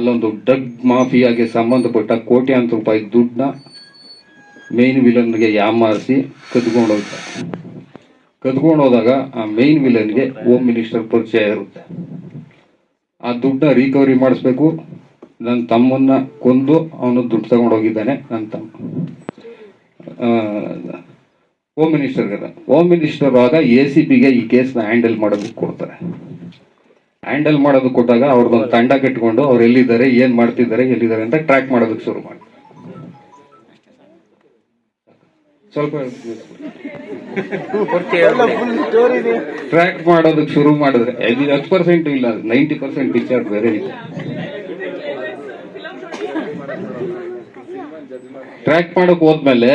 ಅಲ್ಲೊಂದು ಡ್ರಗ್ ಮಾಫಿಯಾಗೆ ಸಂಬಂಧಪಟ್ಟ ಕೋಟ್ಯಾಂತರ ರೂಪಾಯಿ ದುಡ್ಡನ್ನ ಮೇನ್ ವಿಲನ್ಗೆ ಯಾಮಾರಿಸಿ ಕದ್ಕೊಂಡು ಹೋಗ್ತಾರೆ ಕದ್ಕೊಂಡು ಹೋದಾಗ ಆ ಮೇನ್ ವಿಲನ್ಗೆ ಹೋಮ್ ಮಿನಿಸ್ಟರ್ ಪರಿಚಯ ಇರುತ್ತೆ. ಆ ದುಡ್ಡನ್ನ ರಿಕವರಿ ಮಾಡಿಸ್ಬೇಕು. ನನ್ನ ತಮ್ಮನ್ನ ಕೊಂದು ಅವನು ದುಡ್ಡು ತಗೊಂಡು ಹೋಗಿದ್ದಾನೆ ನನ್ನ ತಮ್ಮ. ಹೋಮ್ ಮಿನಿಸ್ಟರ್ಗೆ ಹೋಮ್ ಮಿನಿಸ್ಟರ್ ಆಗ ಎ ಸಿ ಪಿಗೆ ಈ ಕೇಸ್ನ ಹ್ಯಾಂಡಲ್ ಮಾಡೋದಕ್ಕೆ ಕೊಡ್ತಾರೆ. ಹ್ಯಾಂಡಲ್ ಮಾಡೋದಕ್ಕೆ ಕೊಟ್ಟಾಗ ಅವ್ರದ್ದೊಂದು ತಂಡ ಕಟ್ಕೊಂಡು ಅವ್ರು ಎಲ್ಲಿದ್ದಾರೆ ಏನು ಮಾಡ್ತಿದ್ದಾರೆ ಎಲ್ಲಿದ್ದಾರೆ ಅಂತ ಟ್ರ್ಯಾಕ್ ಮಾಡೋದಕ್ಕೆ ಶುರು ಮಾಡಿ. ಸ್ವಲ್ಪ ಟ್ರ್ಯಾಕ್ ಮಾಡೋದಕ್ಕೆ ಶುರು ಮಾಡಿದ್ರೆ ಹತ್ತು ಪರ್ಸೆಂಟ್ ಇಲ್ಲ ನೈಂಟಿ ಪರ್ಸೆಂಟ್ ಡಿಸ್ಚಾರ್ಜ್ ಬೇರೆ ಇದೆ. ಟ್ರ್ಯಾಕ್ ಮಾಡಕ್ ಹೋದ್ಮೇಲೆ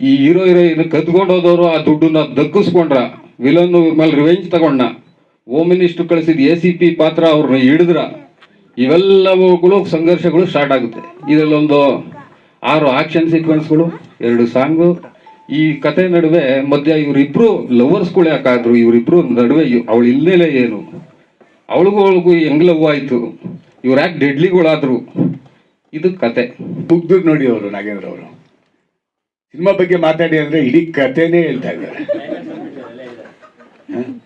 ಈ ಹೀರೋ ಹೀರೋಯಿನ್ ಕದ್ಕೊಂಡು ಹೋದವರು ಆ ದುಡ್ಡನ್ನ ದಕ್ಕಿಸ್ಕೊಂಡ್ರ ವಿಲನ್ ಮೇಲೆ ರಿವೆಂಜ್ ತಗೊಂಡ ಹೋಮ್ ಮಿನಿಸ್ಟರ್ ಕಳಿಸಿದ ಎ ಸಿ ಪಿ ಪಾತ್ರ ಅವ್ರನ್ನ ಹಿಡಿದ್ರ ಇವೆಲ್ಲವುಗಳು ಸಂಘರ್ಷಗಳು ಸ್ಟಾರ್ಟ್ ಆಗುತ್ತೆ. ಇದರಲ್ಲೊಂದು ಆರು ಆಕ್ಷನ್ ಸೀಕ್ವೆನ್ಸ್ಗಳು ಎರಡು ಸಾಂಗು ಈ ಕತೆ ನಡುವೆ ಮಧ್ಯ ಇವರಿಬ್ರು ಲವರ್ಸ್ಗಳು ಯಾಕಾದ್ರು, ಇವರಿಬ್ರು ನಡುವೆ ಅವಳು ಹಿನ್ನೆಲೆ ಏನು? ಅವಳಿಗೂ ಅವಳಿಗೂ ಹೆಂಗ್ ಲವ್ ಆಯ್ತು? ಇವ್ರು ಯಾಕೆ ಡೆಡ್ಲಿಗಳಾದ್ರು ಇದು ಕತೆ. ಮುಗ್ದು ನೋಡಿ ಅವರು ನಾಗೇಂದ್ರ ಅವರು. ಸಿನಿಮಾ ಬಗ್ಗೆ ಮಾತಾಡಿ ಅಂದ್ರೆ ಇಡೀ ಕಥೆನೇ ಹೇಳ್ತಾ ಇದ್ದಾರೆ?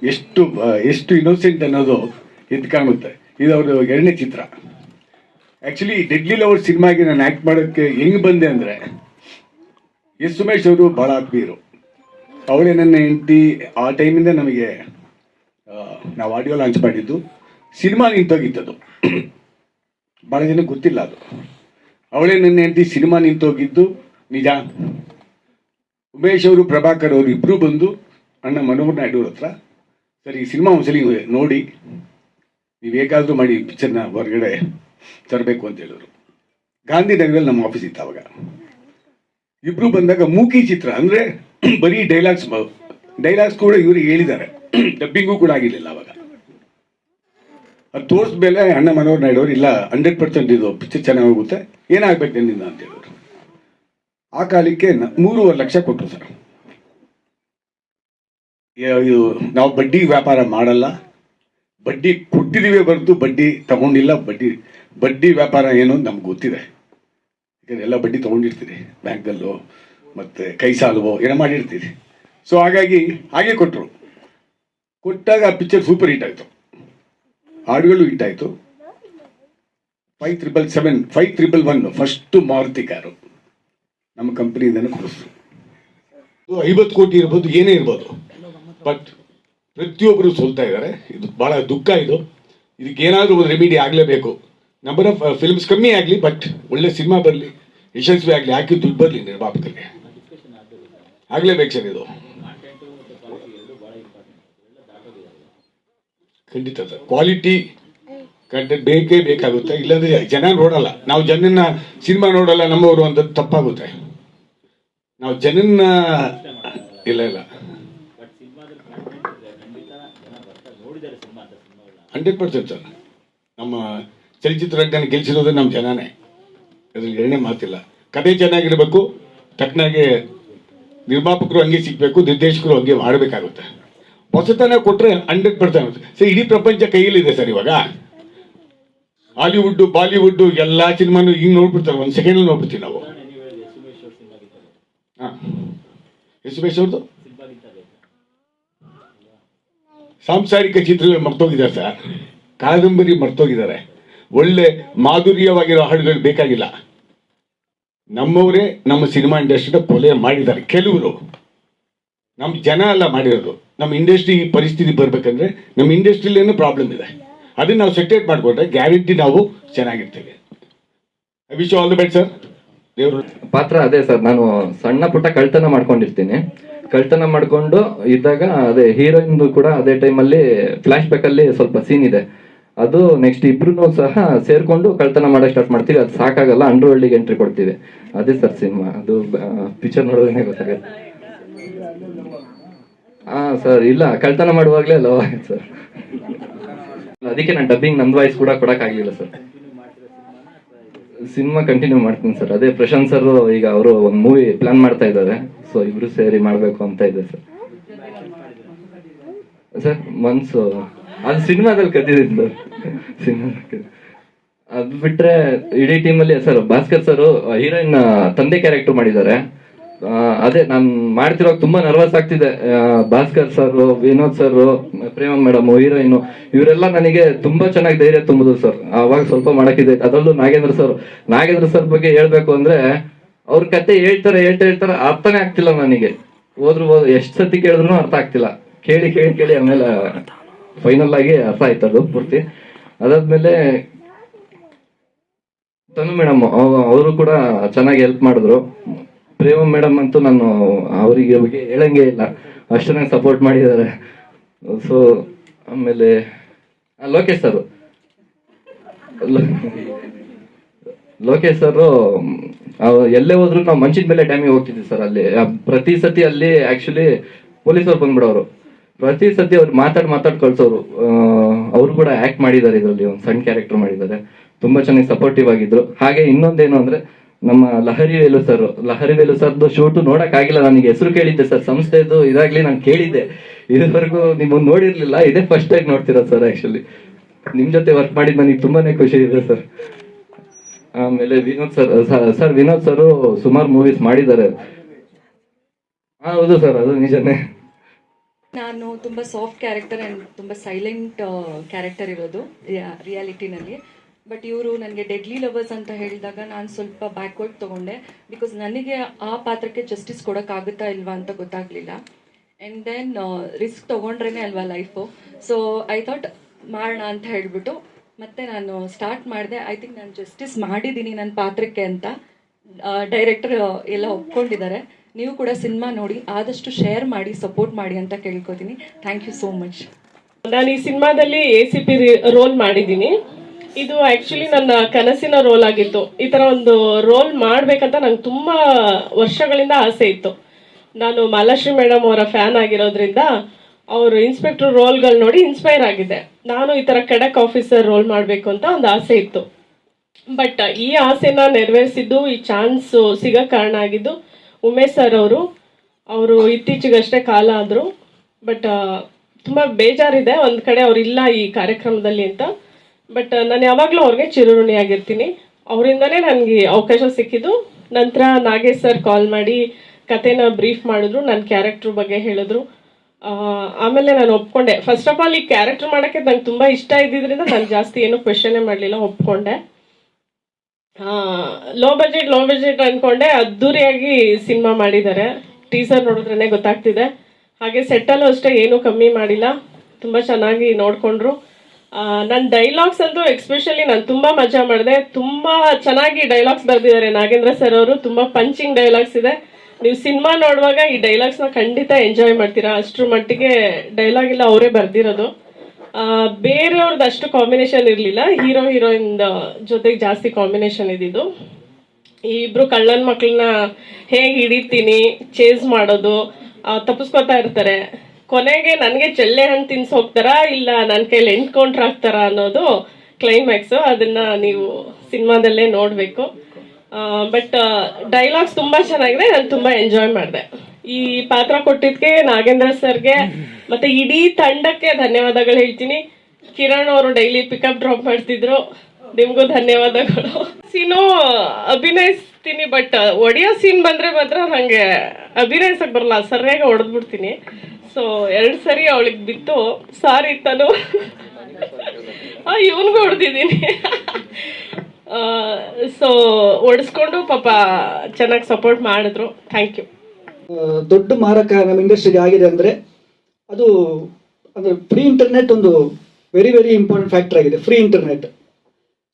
ಎಷ್ಟು ಎಷ್ಟು ಇನ್ನೋಸೆಂಟ್ ಅನ್ನೋದು ಎದ್ದು ಕಾಣುತ್ತೆ. ಇದು ಅವರು ಎರಡನೇ ಚಿತ್ರ. ಆ್ಯಕ್ಚುಲಿ ಡೆಡ್ಲಿ ಲವರ್ ಸಿನಿಮಾಗೆ ನಾನು ಆಕ್ಟ್ ಮಾಡೋಕ್ಕೆ ಹೆಂಗ್ ಬಂದೆ ಅಂದ್ರೆ, ಎಸ್ ಸುಮೇಶ್ ಅವರು ಬಹಳ ಆತ್ಮೀಯರು. ಅವಳೇ ನನ್ನ ಹೆಂಡತಿ, ಆ ಟೈಮಿಂದ ನಮಗೆ ನಾವು ಆಡಿಯೋ ಲಾಂಚ್ ಮಾಡಿದ್ದು. ಸಿನಿಮಾ ನಿಂತೋಗಿತ್ತದು. ಭಾಳ ಜನ ಗೊತ್ತಿಲ್ಲ ಅದು. ಅವಳೇ ನನ್ನ ಹೆಂಡತಿ, ಸಿನಿಮಾ ನಿಂತೋಗಿದ್ದು. ನಿಜ. ಉಮೇಶ್ ಅವರು, ಪ್ರಭಾಕರ್ ಅವರು ಇಬ್ಬರು ಬಂದು ಅಣ್ಣ ಮನೋಹರ್ ನಾಯ್ಡು ಅವ್ರ ಹತ್ರ. ಸರಿ, ಈ ಸಿನಿಮಾ ಒಂದ್ಸಲಿ ನೋಡಿ. ನೀವು ಹೇಗಾದರೂ ಮಾಡಿ ಪಿಕ್ಚರ್ನ ಹೊರಗಡೆ ತರಬೇಕು ಅಂತ ಹೇಳಿದ್ರು. ಗಾಂಧಿನಗರಲ್ಲಿ ನಮ್ಮ ಆಫೀಸ್ ಇತ್ತು ಅವಾಗ. ಇಬ್ರು ಬಂದಾಗ ಮೂಕಿ ಚಿತ್ರ, ಅಂದ್ರೆ ಬರೀ ಡೈಲಾಗ್ಸ್ ಡೈಲಾಗ್ಸ್ ಕೂಡ ಇವ್ರಿಗೆ ಹೇಳಿದ್ದಾರೆ. ಡಬ್ಬಿಂಗು ಕೂಡ ಆಗಿರಲಿಲ್ಲ ಅವಾಗ. ಅದು ತೋರಿಸ್ಮೇಲೆ ಅಣ್ಣ ಮನೋಹರ್ ನಾಯ್ಡು ಅವರು, ಇಲ್ಲ ಹಂಡ್ರೆಡ್ ಪರ್ಸೆಂಟ್ ಇದು ಪಿಕ್ಚರ್ ಚೆನ್ನಾಗಿ ಹೋಗುತ್ತೆ. ಏನಾಗ್ಬೇಕು ನಿನ್ನಿಂದ ಅಂತ ಹೇಳಿದ್ರು. ಆ ಕಾಲಕ್ಕೆ ಮೂರುವರೆ ಲಕ್ಷ ಕೊಟ್ಟರು ಸರ್. ಇದು ನಾವು ಬಡ್ಡಿ ವ್ಯಾಪಾರ ಮಾಡಲ್ಲ. ಬಡ್ಡಿ ಕೊಟ್ಟಿದ್ದೀವಿ ಹೊರತು ಬಡ್ಡಿ ತಗೊಂಡಿಲ್ಲ. ಬಡ್ಡಿ ಬಡ್ಡಿ ವ್ಯಾಪಾರ ಏನು ನಮ್ಗೆ ಗೊತ್ತಿದೆ. ಯಾಕಂದರೆ ಎಲ್ಲ ಬಡ್ಡಿ ತೊಗೊಂಡಿರ್ತೀರಿ ಬ್ಯಾಂಕಲ್ಲೋ, ಮತ್ತು ಕೈ ಸಾಲವೋ, ಏನೋ ಮಾಡಿರ್ತೀರಿ. ಸೊ ಹಾಗಾಗಿ ಹಾಗೆ ಕೊಟ್ಟರು ಕೊಟ್ಟಾಗ ಆ ಪಿಕ್ಚರ್ ಸೂಪರ್ ಹಿಟ್ ಆಯಿತು. ಹಾಡುಗಳು ಹಿಟ್ ಆಯಿತು. Five triple seven five triple one first Maruti car. ನಮ್ಮ ಕಂಪ್ನಿಯಿಂದನೂ ಕೊಡಿಸ್ರು. ಐವತ್ತು ಕೋಟಿ ಇರ್ಬೋದು, ಏನೇ ಇರ್ಬೋದು. ಬಟ್ ಪ್ರತಿಯೊಬ್ಬರು ಸೋಲ್ತಾ ಇದ್ದಾರೆ. ಇದು ಬಹಳ ದುಃಖ ಇದು. ಇದಕ್ಕೆ ಏನಾದರೂ ಒಂದು ರೆಮಿಡಿ ಆಗಲೇಬೇಕು. ನಂಬರ್ ಆಫ್ ಫಿಲ್ಮ್ಸ್ ಕಮ್ಮಿ ಆಗಲಿ ಬಟ್ ಒಳ್ಳೆ ಸಿನಿಮಾ ಬರಲಿ, ಯಶಸ್ವಿ ಆಗಲಿ, ಹಾಕಿ ದುಡ್ಡು ಬರಲಿ ನಿರ್ಮಾಪಕರಿಗೆ ಆಗಲೇಬೇಕು ಸರ್ ಇದು. ಖಂಡಿತ ಸರ್. ಕ್ವಾಲಿಟಿ ಕಂಟೆಂಟ್ ಬೇಕೇ ಬೇಕಾಗುತ್ತೆ. ಇಲ್ಲಾಂದ್ರೆ ಜನ ನೋಡಲ್ಲ. ನಾವು ಜನನ್ನ ಸಿನಿಮಾ ನೋಡಲ್ಲ, ನಮ್ಮವರು ಅಂತ ತಪ್ಪಾಗುತ್ತೆ. ನಾವು ಜನನ್ನ, ಇಲ್ಲ ಇಲ್ಲ. Hundred percent sir. ನಮ್ಮ ಚಲನಚಿತ್ರರಂಗನ ಗೆಲ್ಲಿಸಿರೋದು ನಮ್ಮ ಜನನೇ. ಅದ್ರಲ್ಲಿ ಎರಡನೇ ಮಾತಿಲ್ಲ. ಕತೆ ಚೆನ್ನಾಗಿರಬೇಕು ತಕ್ಕನಾಗೆ ನಿರ್ಮಾಪಕರು ಹಂಗೆ ಸಿಗಬೇಕು ನಿರ್ದೇಶಕರು ಹಂಗೆ ಮಾಡಬೇಕಾಗುತ್ತೆ ಹೊಸತನ ಕೊಟ್ಟರೆ ಹಂಡ್ರೆಡ್ ಪರ್ಸೆಂಟ್ ಸರ್ ಇಡೀ ಪ್ರಪಂಚ ಕೈಯಲ್ಲಿದೆ ಸರ್ ಇವಾಗ. ಹಾಲಿವುಡ್ ಬಾಲಿವುಡ್ ಎಲ್ಲ ಸಿನಿಮಾನು ಈಗ ನೋಡ್ಬಿಡ್ತಾರೆ. ಒಂದು ಸೆಕೆಂಡಲ್ಲಿ ನೋಡ್ಬಿಡ್ತೀವಿ ನಾವು. ಹಾಂ. ಯಶುಮೇಶ್ ಅವ್ರದ್ದು ಸಾಂಸಾರಿಕ ಚಿತ್ರಗಳು ಮರ್ತೋಗಿದ್ದಾರೆ ಸರ್ ಕಾದಂಬರಿ ಮರ್ತೋಗಿದ್ದಾರೆ. ಒಳ್ಳೆ ಮಾಧುರ್ಯವಾಗಿರೋ ಹಾಡುಗಳು ಬೇಕಾಗಿಲ್ಲ. ನಮ್ಮವರೇ ನಮ್ಮ ಸಿನಿಮಾ ಇಂಡಸ್ಟ್ರಿನ ಕೊಲೆ ಮಾಡಿದ್ದಾರೆ. ಕೆಲವರು. ನಮ್ಮ ಜನ ಎಲ್ಲ ಮಾಡಿರೋದು. ನಮ್ಮ ಇಂಡಸ್ಟ್ರಿ ಈ ಪರಿಸ್ಥಿತಿ ಬರಬೇಕಂದ್ರೆ ನಮ್ಮ ಇಂಡಸ್ಟ್ರಿಲೇನು ಪ್ರಾಬ್ಲಮ್ ಇದೆ. ಅದನ್ನ ನಾವು ಸೆಟೇಟ್ ಮಾಡಿಕೊಂಡ್ರೆ ಗ್ಯಾರಂಟಿ ನಾವು ಚೆನ್ನಾಗಿರ್ತೇವೆ. I wish all the best sir ದೇವರು ಪಾತ್ರ ಅದೇ ಸರ್ ನಾನು ಸಣ್ಣ ಪುಟ್ಟ ಕಳ್ತನ ಮಾಡ್ಕೊಂಡಿರ್ತೀನಿ. ಕಳ್ತನ ಮಾಡ್ಕೊಂಡು ಇದ್ದಾಗ ಅದೇ ಹೀರೋಯಿನ್ ಕೂಡ ಅದೇ ಟೈಮಲ್ಲಿ ಫ್ಲಾಶ್ ಬ್ಯಾಕ್ ಅಲ್ಲಿ ಸ್ವಲ್ಪ ಸೀನ್ ಇದೆ. ಅದು ನೆಕ್ಸ್ಟ್ ಇಬ್ರು ಸಹ ಸೇರ್ಕೊಂಡು ಕಳ್ತನ ಮಾಡಕ್ ಸ್ಟಾರ್ಟ್ ಮಾಡ್ತೀವಿ. ಅದು ಸಾಕಾಗಲ್ಲ ಅಂಡರ್ ವರ್ಲ್ಡಿಗೆ ಎಂಟ್ರಿ ಕೊಡ್ತೀವಿ. ಅದೇ ಸರ್ ಸಿನಿಮಾ ಅದು ಪಿಕ್ಚರ್ ನೋಡೋದೇ ಗೊತ್ತಾಗುತ್ತೆ. ಹಾ ಸರ್, ಇಲ್ಲ, ಕಳ್ತನ ಮಾಡುವಾಗ್ಲೇ ಲವ್ ಆಯ್ತು ಸರ್. ಅದಕ್ಕೆ ನಾನು ಡಬ್ಬಿಂಗ್ ನಂದ್ ವಾಯ್ಸ್ ಕೂಡ ಕೊಡಕ್ ಸರ್. ಸಿನಿಮಾ ಕಂಟಿನ್ಯೂ ಮಾಡ್ತೀನಿ ಸರ್. ಅದೇ ಪ್ರಶಾಂತ್ ಸರ್ ಈಗ ಅವರು ಒಂದು ಮೂವಿ ಪ್ಲಾನ್ ಮಾಡ್ತಾ ಇದ್ದಾರೆ. ಸೊ ಇಬ್ರು ಸೇರಿ ಮಾಡಬೇಕು ಅಂತ ಇದೆ ಸರ್. ಸರ್ ಮನ್ಸು ಅದು ಸಿನಿಮಾದಲ್ಲಿ ಕದ್ದಿದ್ದೀನಿ ಸರ್. ಸಿನಿಮಾ ಅದು ಬಿಟ್ರೆ ಇಡೀ ಟೀಮಲ್ಲಿ ಸರ್, ಭಾಸ್ಕರ್ ಸರ್ ಹೀರೋಯಿನ್ ತಂದೆ ಕ್ಯಾರೆಕ್ಟರ್ ಮಾಡಿದ್ದಾರೆ. ಅದೇ ನಾನು ಮಾಡ್ತಿರೋ ತುಂಬಾ ನರ್ವಸ್ ಆಗ್ತಿದೆ. Bhaskar sir Vinod sir Prema madam heroine ಇವರೆಲ್ಲ ನನಗೆ ತುಂಬಾ ಚೆನ್ನಾಗಿ ಧೈರ್ಯ ತುಂಬಿದ್ರು ಸರ್. ಅವಾಗ ಸ್ವಲ್ಪ ಮಾಡಕ್ಕಿದೆ. ಅದರಲ್ಲೂ ನಾಗೇಂದ್ರ ಸರ್ ನಾಗೇಂದ್ರ ಸರ್ ಬಗ್ಗೆ ಹೇಳ್ಬೇಕು ಅಂದ್ರೆ ಅವ್ರ ಕತೆ ಹೇಳ್ತಾರೆ, ಹೇಳ್ತಾ ಹೇಳ್ತಾರೆ ಅರ್ಥನೇ ಆಗ್ತಿಲ್ಲ ನನಗೆ. ಹೋದ್ರು ಹೋದ್ರು ಎಷ್ಟು ಸತಿ ಕೇಳಿದ್ರು ಅರ್ಥ ಆಗ್ತಿಲ್ಲ. ಕೇಳಿ ಕೇಳಿ ಕೇಳಿ ಆಮೇಲೆ ಫೈನಲ್ ಆಗಿ ಅರ್ಥ ಆಯ್ತದು ಪೂರ್ತಿ. ಅದಾದ್ಮೇಲೆ ತನು ಮೇಡಮ್ ಅವರು ಕೂಡ ಚೆನ್ನಾಗಿ ಹೆಲ್ಪ್ ಮಾಡಿದ್ರು. ಪ್ರೇಮ ಮೇಡಮ್ ಅಂತೂ ನಾನು ಅವರಿಗೆ ಬಗ್ಗೆ ಹೇಳಂಗೆ ಇಲ್ಲ. ಅಷ್ಟು ನಂಗೆ ಸಪೋರ್ಟ್ ಮಾಡಿದ್ದಾರೆ. ಸೊ ಆಮೇಲೆ ಲೋಕೇಶ್ ಸರ್. ಲೋಕೇಶ್ ಸರ್ ಎಲ್ಲೇ ಹೋದ್ರು ನಾವು ಮಂಚಿನ ಮೇಲೆ ಡ್ಯಾಮಿಗೆ ಹೋಗ್ತಿದ್ವಿ ಸರ್ ಅಲ್ಲಿ. ಪ್ರತಿ ಸತಿ ಅಲ್ಲಿ ಆಕ್ಚುಲಿ ಪೊಲೀಸವ್ರು ಬಂದ್ಬಿಡೋರು. ಪ್ರತಿ ಸತಿ ಅವ್ರು ಮಾತಾಡ್ ಮಾತಾಡ್ ಕಳ್ಸೋರು. ಅವರು ಕೂಡ ಆಕ್ಟ್ ಮಾಡಿದ್ದಾರೆ ಇದರಲ್ಲಿ, ಒಂದು ಸಣ್ಣ ಕ್ಯಾರೆಕ್ಟರ್ ಮಾಡಿದ್ದಾರೆ. ತುಂಬಾ ಚೆನ್ನಾಗಿ ಸಪೋರ್ಟಿವ್ ಆಗಿದ್ರು. ಹಾಗೆ ಇನ್ನೊಂದೇನು ಅಂದ್ರೆ ನಮ್ಮ ಲಹರಿ ವೇಲು ಸರ್ ಲಹರಿ ವೇಲು ಸರ್ದು ಶೂಟು ನೋಡಕ್ ಆಗಿಲ್ಲ ನನಗೆ. ಹೆಸರು ಕೇಳಿದ್ದೆ ಸರ್ ಸಂಸ್ಥೆದು ಇದಾಗ್ಲಿ ನಾನು ಕೇಳಿದ್ದೆ. ಇದುವರೆಗೂ ನಿಮ್ಮನ್ನು ನೋಡಿರ್ಲಿಲ್ಲ, ಇದೇ ಫಸ್ಟ್ ಆಗಿ ನೋಡ್ತಿರೋದು ಸರ್ ಆಕ್ಚುಲಿ ನಿಮ್ ಜೊತೆ ವರ್ಕ್ ಮಾಡಿದ್ ನನಗೆ ತುಂಬಾನೇ ಖುಷಿ ಇದೆ ಸರ್ ಆಮೇಲೆ Vinod sir sir Vinod sir ಸುಮಾರು ಮೂವೀಸ್ ಮಾಡಿದ್ದಾರೆ. ಹಾ, ಹೌದು ಸರ್ ಅದು ನಿಜನೇ. ನಾನು ತುಂಬಾ ಸಾಫ್ಟ್ ಕ್ಯಾರೆಕ್ಟರ್ ಅಂಡ್ ತುಂಬಾ ಸೈಲೆಂಟ್ ಕ್ಯಾರೆಕ್ಟರ್ ಇರೋದು ರಿಯಾಲಿಟಿನಲ್ಲಿ ಬಟ್ ಇವರು ನನಗೆ ಡೆಡ್ಲಿ ಲವರ್ಸ್ ಅಂತ ಹೇಳಿದಾಗ ನಾನು ಸ್ವಲ್ಪ ಬ್ಯಾಕ್ವರ್ಡ್ ತೊಗೊಂಡೆ. ಬಿಕಾಸ್ ನನಗೆ ಆ ಪಾತ್ರಕ್ಕೆ ಜಸ್ಟಿಸ್ ಕೊಡೋಕ್ಕಾಗುತ್ತಾ ಇಲ್ವಾ ಅಂತ ಗೊತ್ತಾಗಲಿಲ್ಲ. ಆ್ಯಂಡ್ ದೆನ್ ರಿಸ್ಕ್ ತೊಗೊಂಡ್ರೇ ಅಲ್ವಾ ಲೈಫು ಸೊ ಐ ಥಾಟ್ ಮಾಡೋಣ ಅಂತ ಹೇಳಿಬಿಟ್ಟು ಮತ್ತೆ ನಾನು ಸ್ಟಾರ್ಟ್ ಮಾಡಿದೆ. ಐ ಥಿಂಕ್ ನಾನು ಜಸ್ಟಿಸ್ ಮಾಡಿದ್ದೀನಿ ನನ್ನ ಪಾತ್ರಕ್ಕೆ ಅಂತ ಡೈರೆಕ್ಟರ್ ಎಲ್ಲ ಒಪ್ಕೊಂಡಿದ್ದಾರೆ. ನೀವು ಕೂಡ ಸಿನಿಮಾ ನೋಡಿ, ಆದಷ್ಟು ಶೇರ್ ಮಾಡಿ ಸಪೋರ್ಟ್ ಮಾಡಿ ಅಂತ ಕೇಳ್ಕೊತೀನಿ. ಥ್ಯಾಂಕ್ ಯು ಸೋ ಮಚ್ ನಾನು ಈ ಸಿನಿಮಾದಲ್ಲಿ ಎ ಸಿ ಪಿ ರೋಲ್ ಮಾಡಿದ್ದೀನಿ ಇದು ಆಕ್ಚುಲಿ ನನ್ನ ಕನಸಿನ ರೋಲ್ ಆಗಿತ್ತು. ಈ ತರ ಒಂದು ರೋಲ್ ಮಾಡ್ಬೇಕಂತ ನಂಗೆ ತುಂಬಾ ವರ್ಷಗಳಿಂದ ಆಸೆ ಇತ್ತು. ನಾನು ಮಾಲಾಶ್ರೀ ಮೇಡಮ್ ಅವರ ಫ್ಯಾನ್ ಆಗಿರೋದ್ರಿಂದ ಅವರು ಇನ್ಸ್ಪೆಕ್ಟರ್ ರೋಲ್ಗಳು ನೋಡಿ ಇನ್ಸ್ಪೈರ್ ಆಗಿದೆ ನಾನು ಈ ತರ ಕೆಡಕ್ ಆಫೀಸರ್ ರೋಲ್ ಮಾಡಬೇಕು ಅಂತ ಒಂದು ಆಸೆ ಇತ್ತು. ಬಟ್ ಈ ಆಸೆನ ನೆರವೇರಿಸಿದ್ದು ಈ ಚಾನ್ಸ್ ಸಿಗೋ ಕಾರಣ ಆಗಿದ್ದು ಉಮೇಶ್ ಸರ್ ಅವರು ಅವರು ಇತ್ತೀಚೆಗಷ್ಟೇ ಕಾಲ ಆದರು. ಬಟ್ ತುಂಬ ಬೇಜಾರಿದೆ. ಒಂದು ಕಡೆ ಅವರಿಲ್ಲ ಈ ಕಾರ್ಯಕ್ರಮದಲ್ಲಿ ಅಂತ. ಬಟ್ ನಾನು ಯಾವಾಗಲೂ ಅವ್ರಿಗೆ ಚಿರಋಣಿಯಾಗಿರ್ತೀನಿ ಅವರಿಂದನೇ ನನಗೆ ಅವಕಾಶ ಸಿಕ್ಕಿದ್ದು. ನಂತರ ನಾಗೇಶ್ ಸರ್ ಕಾಲ್ ಮಾಡಿ ಕತೆನ ಬ್ರೀಫ್ ಮಾಡಿದ್ರು ನನ್ನ ಕ್ಯಾರೆಕ್ಟ್ರ್ ಬಗ್ಗೆ ಹೇಳಿದ್ರು. ಆಮೇಲೆ ನಾನು ಒಪ್ಕೊಂಡೆ. ಫಸ್ಟ್ ಆಫ್ ಆಲ್ ಈ ಕ್ಯಾರೆಕ್ಟರ್ ಮಾಡೋಕ್ಕೆ ನಂಗೆ ತುಂಬ ಇಷ್ಟ ಇದ್ದಿದ್ರಿಂದ ನಾನು ಜಾಸ್ತಿ ಏನು ಕ್ವೆಶನೇ ಮಾಡಲಿಲ್ಲ, ಒಪ್ಕೊಂಡೆ. ಲೋ ಬಜೆಟ್ ಲೋ ಬಜೆಟ್ ಅಂದ್ಕೊಂಡೆ ಅದ್ದೂರಿಯಾಗಿ ಸಿನಿಮಾ ಮಾಡಿದ್ದಾರೆ. ಟೀಸರ್ ನೋಡಿದ್ರೇ ಗೊತ್ತಾಗ್ತಿದೆ. ಹಾಗೆ ಸೆಟ್ಟಲ್ಲೂ ಅಷ್ಟೇ, ಏನೂ ಕಮ್ಮಿ ಮಾಡಿಲ್ಲ. ತುಂಬ ಚೆನ್ನಾಗಿ ನೋಡಿಕೊಂಡ್ರು. ನನ್ನ ಡೈಲಾಗ್ಸ್ ಅಂತೂ ಎಕ್ಸ್ಪೆಷಲಿ ನಾನು ತುಂಬ ಮಜಾ ಮಾಡಿದೆ. ತುಂಬ ಚೆನ್ನಾಗಿ ಡೈಲಾಗ್ಸ್ ಬರೆದಿದ್ದಾರೆ ನಾಗೇಂದ್ರ ಸರ್ ಅವರು. ತುಂಬ ಪಂಚಿಂಗ್ ಡೈಲಾಗ್ಸ್ ಇದೆ. ನೀವು ಸಿನಿಮಾ ನೋಡುವಾಗ ಈ ಡೈಲಾಗ್ಸ್ನ ಖಂಡಿತ ಎಂಜಾಯ್ ಮಾಡ್ತೀರಾ? ಅಷ್ಟರ ಮಟ್ಟಿಗೆ ಡೈಲಾಗ್ ಎಲ್ಲ ಅವರೇ ಬರೆದಿರೋದು. ಬೇರೆಯವ್ರದ್ದು ಅಷ್ಟು ಕಾಂಬಿನೇಷನ್ ಇರಲಿಲ್ಲ. ಹೀರೋ ಹೀರೋಯಿನ್ ಜೊತೆಗೆ ಜಾಸ್ತಿ ಕಾಂಬಿನೇಷನ್ ಇದ್ದಿದ್ದು. ಈ ಇಬ್ರು ಕಳ್ಳನ ಮಕ್ಕಳನ್ನ ಹೇಗೆ ಹಿಡಿತೀನಿ? ಚೇಸ್ ಮಾಡೋದು ತಪ್ಪಿಸ್ಕೊತಾ ಇರ್ತಾರೆ. ಕೊನೆಗೆ ನನಗೆ ಚೆಳ್ಳೆ ಹಣ್ಣು ತಿನ್ಸ್ ಹೋಗ್ತಾರಾ ಇಲ್ಲ ನನ್ನ ಕೈಲಿ ಎಂಟ್ಕೊಂಡ್ರೆ ಆಗ್ತಾರಾ ಅನ್ನೋದು ಕ್ಲೈಮ್ಯಾಕ್ಸ್ ಅದನ್ನ ನೀವು ಸಿನಿಮಾದಲ್ಲೇ ನೋಡಬೇಕು. ಬಟ್ ಡೈಲಾಗ್ಸ್ ತುಂಬ ಚೆನ್ನಾಗಿದೆ. ನಾನು ತುಂಬ ಎಂಜಾಯ್ ಮಾಡಿದೆ. ಈ ಪಾತ್ರ ಕೊಟ್ಟಿದ್ದಕ್ಕೆ ನಾಗೇಂದ್ರ ಸರ್ಗೆ ಮತ್ತೆ ಇಡೀ ತಂಡಕ್ಕೆ ಧನ್ಯವಾದಗಳು ಹೇಳ್ತೀನಿ. ಕಿರಣ್ ಅವರು ಡೈಲಿ ಪಿಕಪ್ ಡ್ರಾಪ್ ಮಾಡ್ತಿದ್ರು. ನಿಮಗೂ ಧನ್ಯವಾದಗಳು. ಸೀನು ಅಭಿನಯಿಸ್ತೀನಿ ಬಟ್ ಒಡೆಯೋ ಸೀನ್ ಬಂದ್ರೆ ಮಾತ್ರ ನಂಗೆ ಅಭಿನಯಿಸಕ್ ಬರಲ್ಲ ಸರಿಯಾಗಿ ಹೊಡೆದ್ಬಿಡ್ತೀನಿ ಸೊ ಎರಡು ಸರಿ ಅವಳಿಗೆ ಬಿತ್ತು. ಸಾರಿ ತನು. ಇವನ್ಗೂ ಹೊಡೆದಿದ್ದೀನಿ. ಸೊ ಹೊಡೆಸ್ಕೊಂಡು ಪಾಪ ಚೆನ್ನಾಗಿ ಸಪೋರ್ಟ್ ಮಾಡಿದ್ರು. ಥ್ಯಾಂಕ್ ಯು ದೊಡ್ಡ ಮಾರಕ ನಮ್ಮ ಇಂಡಸ್ಟ್ರಿಗೆ ಆಗಿದೆ ಅಂದರೆ ಅದು, ಅಂದ್ರೆ ಫ್ರೀ ಇಂಟರ್ನೆಟ್ ಒಂದು ವೆರಿ ವೆರಿ ಇಂಪಾರ್ಟೆಂಟ್ ಫ್ಯಾಕ್ಟರ್ ಆಗಿದೆ ಫ್ರೀ ಇಂಟರ್ನೆಟ್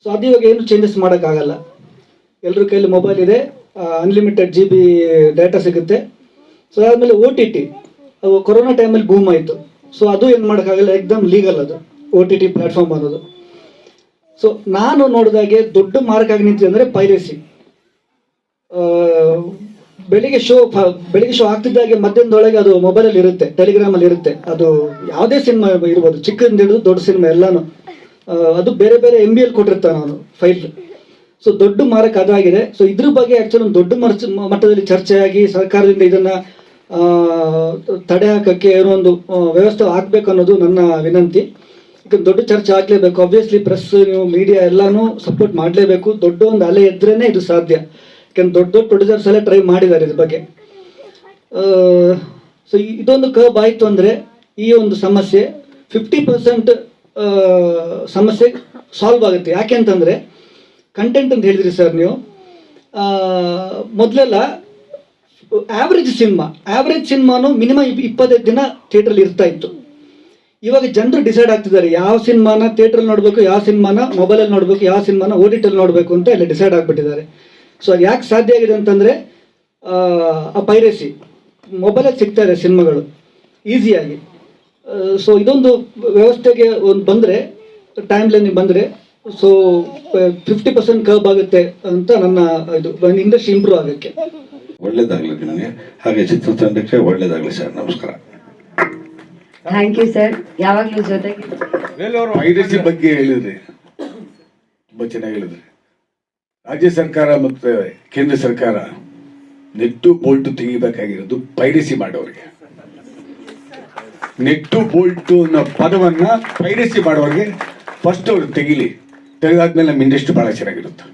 ಸೊ ಅದು ಇವಾಗ ಏನು ಚೇಂಜಸ್ ಮಾಡೋಕ್ಕಾಗಲ್ಲ. ಎಲ್ಲರ ಕೈಯಲ್ಲಿ ಮೊಬೈಲ್ ಇದೆ ಅನ್ಲಿಮಿಟೆಡ್ ಜಿ ಬಿ ಡೇಟಾ ಸಿಗುತ್ತೆ. ಸೊ ಅದಾದಮೇಲೆ ಓ ಟಿ ಟಿ ಅದು ಕೊರೋನಾ ಟೈಮಲ್ಲಿ ಬೂಮ್ ಆಯಿತು. ಸೊ ಅದು ಏನು ಮಾಡೋಕ್ಕಾಗಲ್ಲ, ಎಕ್ದಮ್ ಲೀಗಲ್ ಅದು ಓ ಟಿ ಟಿ ಪ್ಲ್ಯಾಟ್ಫಾರ್ಮ್ ಅನ್ನೋದು. ಸೊ ನಾನು ನೋಡಿದಾಗೆ ದೊಡ್ಡ ಮಾರ್ಕ್ ಆಗಿ ನಿಂತಿದೆ ಅಂದರೆ ಪೈರಸಿ ಬೆಳಿಗ್ಗೆ ಶೋ ಬೆಳಿಗ್ಗೆ ಶೋ ಆಗ್ತಿದ್ದಾಗೆ ಮಧ್ಯಾಹ್ನದೊಳಗೆ ಅದು ಮೊಬೈಲಲ್ಲಿ ಇರುತ್ತೆ ಟೆಲಿಗ್ರಾಮಲ್ಲಿ ಇರುತ್ತೆ. ಅದು ಯಾವುದೇ ಸಿನಿಮಾ ಇರ್ಬೋದು ಚಿಕ್ಕದಿಂದ ಹಿಡಿದು ದೊಡ್ಡ ಸಿನಿಮಾ ಎಲ್ಲಾನು. ಅದು ಬೇರೆ ಬೇರೆ ಎಂ ಬಿ ಎಲ್ ಕೊಟ್ಟಿರ್ತಾನೆ ಅವನು ಫೈಲ್ ಸೊ ದೊಡ್ಡ ಮಾರಕ ಅದಾಗಿದೆ. ಸೊ ಇದ್ರ ಬಗ್ಗೆ ಆ್ಯಕ್ಚುಲಿ ಒಂದು ದೊಡ್ಡ ಮರ್ಚ ಮಟ್ಟದಲ್ಲಿ ಚರ್ಚೆಯಾಗಿ ಸರ್ಕಾರದಿಂದ ಇದನ್ನ ತಡೆ ಹಾಕಕ್ಕೆ ಏನೋ ಒಂದು ವ್ಯವಸ್ಥೆ ಆಗಬೇಕು ಅನ್ನೋದು ನನ್ನ ವಿನಂತಿ. ದೊಡ್ಡ ಚರ್ಚೆ ಆಗಲೇಬೇಕು. ಆಬ್ವಿಯಸ್ಲಿ ಪ್ರೆಸ್ ನೀವು ಮೀಡಿಯಾ ಎಲ್ಲಾನು ಸಪೋರ್ಟ್ ಮಾಡಲೇಬೇಕು. ದೊಡ್ಡ ಒಂದು ಅಲೆ ಇದ್ರೇನೆ ಇದು ಸಾಧ್ಯ. ಯಾಕಂದ್ರೆ ದೊಡ್ಡ ದೊಡ್ಡ ಪ್ರೊಡ್ಯೂಸರ್ಸ್ ಎಲ್ಲ ಟ್ರೈ ಮಾಡಿದ್ದಾರೆ ಇದ್ರ ಬಗ್ಗೆ. ಸೊ ಇದೊಂದು ಕಬ್ ಆಯಿತು ಅಂದರೆ ಈ ಒಂದು ಸಮಸ್ಯೆ ಫಿಫ್ಟಿ ಪರ್ಸೆಂಟ್ ಸಮಸ್ಯೆ ಸಾಲ್ವ್ ಆಗುತ್ತೆ. ಯಾಕೆ ಅಂತಂದರೆ ಕಂಟೆಂಟ್ ಅಂತ ಹೇಳಿದ್ರಿ ಸರ್ ನೀವು. ಮೊದಲೆಲ್ಲ ಆವ್ರೇಜ್ ಸಿನಿಮಾ ಆವ್ರೇಜ್ ಸಿನಿಮಾನು ಮಿನಿಮಮ್ ಇಪ್ಪತ್ತೈದು ದಿನ ಥಿಯೇಟ್ರಲ್ಲಿ ಇರ್ತಾ ಇತ್ತು. ಇವಾಗ ಜನರು ಡಿಸೈಡ್ ಆಗ್ತಿದ್ದಾರೆ, ಯಾವ ಸಿನಿಮಾನ ಥಿಯೇಟ್ರಲ್ಲಿ ನೋಡಬೇಕು, ಯಾವ ಸಿನಿಮಾನ ಮೊಬೈಲಲ್ಲಿ ನೋಡಬೇಕು, ಯಾವ ಸಿನಿಮಾನ ಓ ಟಿ ನೋಡಬೇಕು ಅಂತ ಎಲ್ಲ ಡಿಸೈಡ್ ಆಗಿಬಿಟ್ಟಿದ್ದಾರೆ. ಸೊ ಅದು ಯಾಕೆ ಸಾಧ್ಯ ಆಗಿದೆ ಅಂತಂದರೆ, ಆ ಪೈರಸಿ ಮೊಬೈಲಲ್ಲಿ ಸಿಗ್ತಾ ಇದೆ ಸಿನಿಮಾಗಳು ಈಸಿಯಾಗಿ ಸೊ ಇದೊಂದು ವ್ಯವಸ್ಥೆಗೆ ಒಂದು ಬಂದರೆ ಟೈಮ್ ಲೈನಿಗೆ ಬಂದರೆ ಸೊ ಫಿಫ್ಟಿ ಪರ್ಸೆಂಟ್ ಕರ್ಬ್ ಆಗುತ್ತೆ ಅಂತ ನನ್ನ ಇದು ಇಂಡಸ್ಟ್ರಿ ಇಂಪ್ರೂವ್ ಆಗಕ್ಕೆ. ಒಳ್ಳೇದಾಗ್ಲಿ ನಿಮಗೆ ಹಾಗೆ ಚಿತ್ರತಂಡಕ್ಕೆ ಒಳ್ಳೇದಾಗ್ಲಿ ಸರ್. ನಮಸ್ಕಾರ. ಥ್ಯಾಂಕ್ ಯು ಸರ್ ಯಾವಾಗಲೂ ಜೊತೆಗೆ? ಪೈರಸಿ ಬಗ್ಗೆ ಹೇಳಿದ್ರಿ. ತುಂಬಾ ಚೆನ್ನಾಗಿ ಹೇಳಿದ್ರಿ. ರಾಜ್ಯ ಸರ್ಕಾರ ಮತ್ತೆ ಕೇಂದ್ರ ಸರ್ಕಾರ ನೆಟ್ಟು ಬೋಲ್ಟು ತೆಗಿಬೇಕಾಗಿರೋದು ಪೈರಸಿ ಮಾಡೋರಿಗೆ. ನೆಟ್ಟು ಬೋಲ್ಟು ಅನ್ನೋ ಪದವನ್ನ ಪೈರಸಿ ಮಾಡೋರಿಗೆ ಫಸ್ಟ್ ಅವ್ರು ತೆಗಿಲಿ. ತೆಗೆದಾದ್ಮೇಲೆ ನಮ್ಮ ಇಂಡಸ್ಟ್ರಿ ಬಹಳ ಚೆನ್ನಾಗಿರುತ್ತೆ.